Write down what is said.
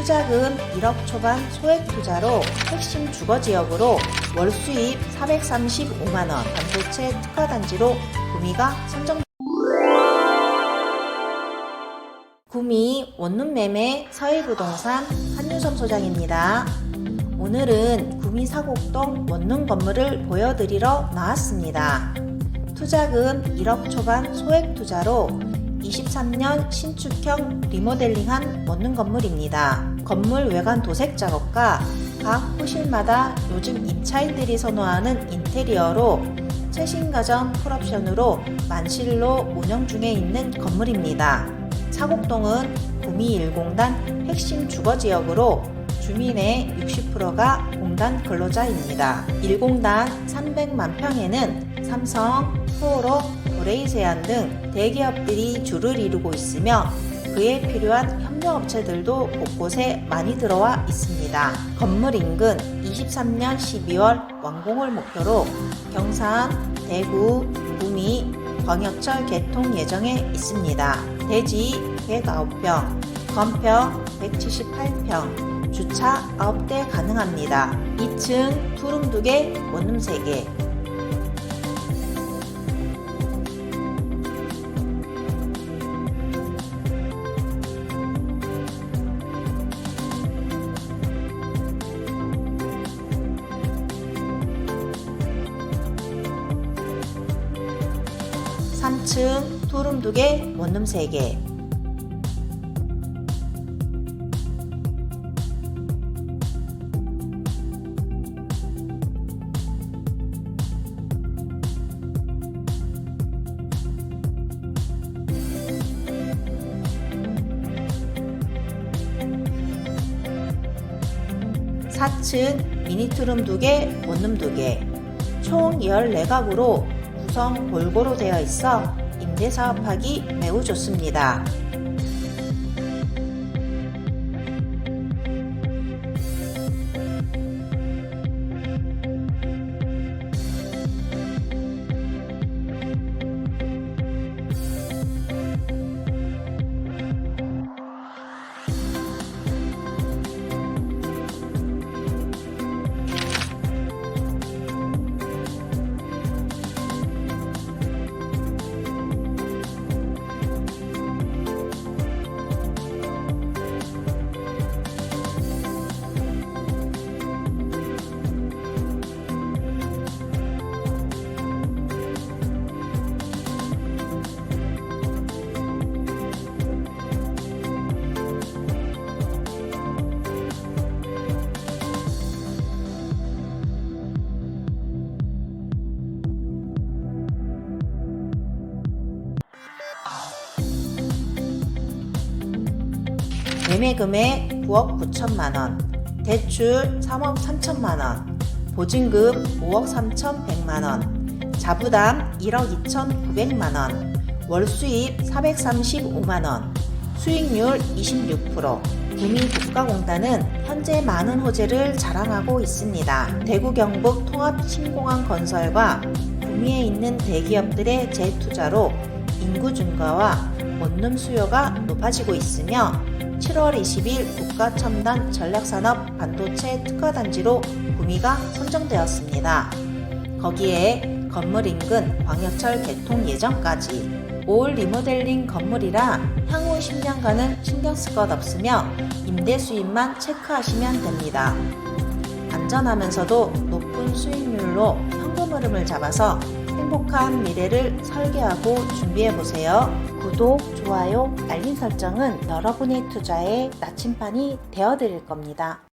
투자금 1억 초반 소액 투자로 핵심 주거 지역으로 월 수입 435만 원 반도체 특화 단지로 구미가 선정 구미 원룸 매매 서해부동산 한유섬 소장입니다. 오늘은 구미 사곡동 원룸 건물을 보여드리러 나왔습니다. 투자금 1억 초반 소액 투자로 23년 신축형 리모델링한 원룸 건물입니다. 건물 외관 도색 작업과 각 호실마다 요즘 임차인들이 선호하는 인테리어로 최신 가전 풀옵션으로 만실로 운영 중에 있는 건물입니다. 차곡동은 구미 1공단 핵심 주거 지역으로 주민의 60%가 공단 근로자입니다. 1공단 300만 평에는 삼성, 포로, 도레이세안 등 대기업들이 주를 이루고 있으며 그에 필요한 협력업체들도 곳곳에 많이 들어와 있습니다. 건물 인근 23년 12월 완공을 목표로 경산, 대구, 구미, 광역철 개통 예정에 있습니다. 대지 109평, 건평 178평, 주차 9대 가능합니다. 2층 투룸 2개, 원룸 3개, 3층 투룸 2개, 원룸 3개. 사층 미니투룸 2개, 원룸 2개. 총 14가구로 구성 골고루 되어 있어 임대 사업하기 매우 좋습니다. 매매 금액 9억 9천만 원, 대출 3억 3천만 원, 보증금 5억 3천 100만 원, 자부담 1억 2천 9백만 원, 월 수입 435만 원, 수익률 26%. 구미국가공단은 현재 많은 호재를 자랑하고 있습니다. 대구 경북 통합 신공항 건설과 구미에 있는 대기업들의 재투자로 인구 증가와 원룸 수요가 높아지고 있으며 7월 20일 국가 첨단 전략산업 반도체 특화단지로 구미가 선정되었습니다. 거기에 건물 인근 광역철 개통 예정까지 올 리모델링 건물이라 향후 10년간은 신경 쓸 것 없으며 임대 수입만 체크하시면 됩니다. 안전하면서도 높은 수익률로 현금 흐름을 잡아서 행복한 미래를 설계하고 준비해 보세요. 구독, 좋아요, 알림 설정은 여러분의 투자에 나침반이 되어 드릴 겁니다.